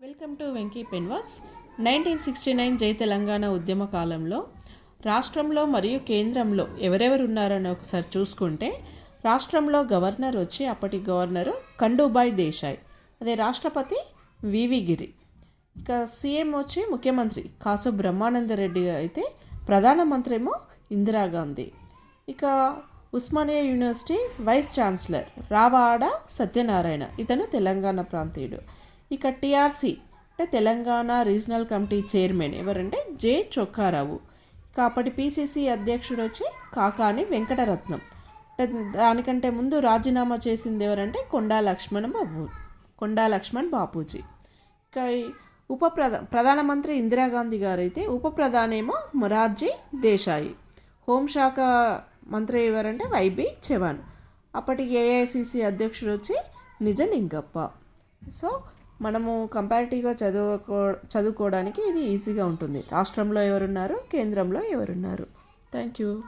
Welcome to Venky penworks nineteen sixty nine Jai Telangana ఉద్యమ కాలంలో రాష్ట్రంలో మరియు కేంద్రంలో ఎవరెవరు ఉన్నారని ఒకసారి చూసుకుంటే రాష్ట్రంలో గవర్నర్ వచ్చి అప్పటి గవర్నరు కండూబాయ్ దేశాయ్ అదే రాష్ట్రపతి వివి గిరి. ఇక సీఎం వచ్చి ముఖ్యమంత్రి కాసు బ్రహ్మానందరెడ్డి అయితే ప్రధానమంత్రి ఏమో ఇందిరాగాంధీ. ఇక Osmania university vice chancellor Ravada Satyanarayana ఇతను తెలంగాణ ప్రాంతీయుడు. ఇక టీఆర్సీ అంటే తెలంగాణ రీజనల్ కమిటీ చైర్మన్ ఎవరంటే జె చొక్కారావు. ఇక అప్పటి పిసిసి అధ్యక్షుడు వచ్చి కాకాని వెంకటరత్నం. అంటే దానికంటే ముందు రాజీనామా చేసింది ఎవరంటే కొండా లక్ష్మణ్ బాబు కొండా లక్ష్మణ్ బాపూజీ. ఇక ఉప ప్రధా ప్రధానమంత్రి ఇందిరాగాంధీ గారైతే ఉప ప్రధానేమో మొరార్జీ దేశాయి. హోంశాఖ మంత్రి ఎవరంటే వైబి చవాన్ అప్పటి ఏఐసిసి అధ్యక్షుడు వచ్చి నిజలింగప్ప. సో మనము కంపారిటివ్గా చదువుకో చదువుకోవడానికి ఇది ఈజీగా ఉంటుంది. రాష్ట్రంలో ఎవరున్నారు? కేంద్రంలో ఎవరున్నారు? Thank you